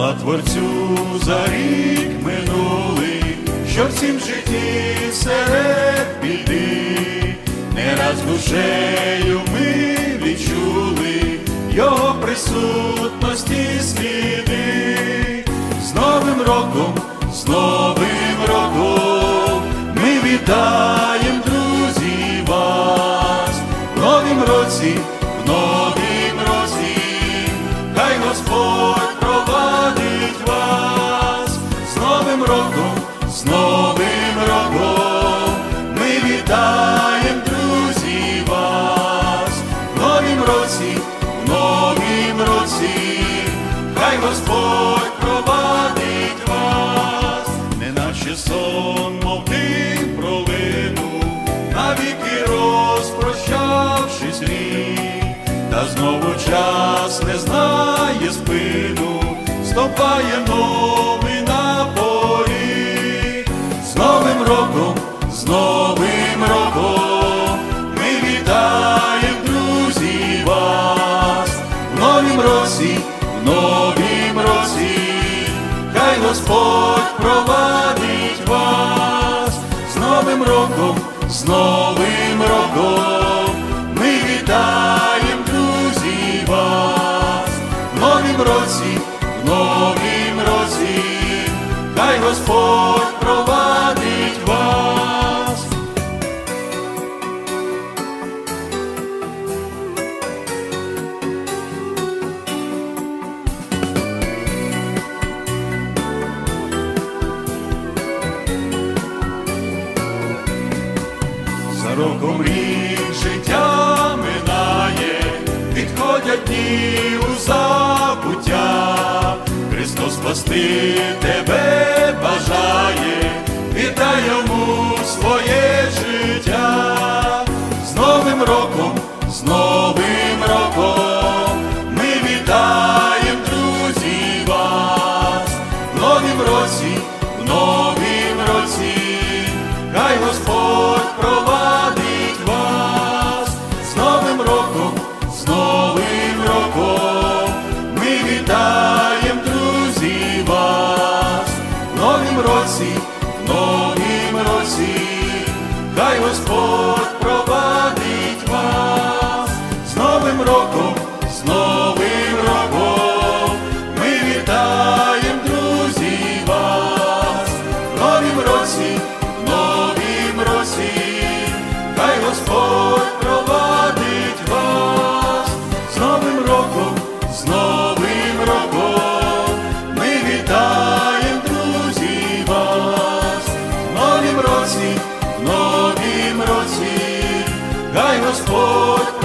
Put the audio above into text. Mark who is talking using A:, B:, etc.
A: Слава Творцю за рік минулий, що в цім житті серед біди, не раз душею ми відчули Його присутності сліди. З Новим роком, з Новим роком ми вітаєм, друзі, вас в новім році, в новім році, хай Господь з Новим роком. Ми вітаєм, друзі, вас. В новім році, в новім році, хай Господь провадить вас, неначе сон, мов дим пролинув, навіки розпрощавшись рік, та знову час не знає спину, стопає новий Новим роком ми вітаємо, друзі, вас. В новім році, в новім році, хай Господь провадить вас. З Новим роком, з Новим роком ми вітаємо, друзі, вас. В новім році, в новім році, хай Господь провадить За роком рік життя минає, відходять дні у забуття. Христос спасти році, в новім році, хай Господь хай Господь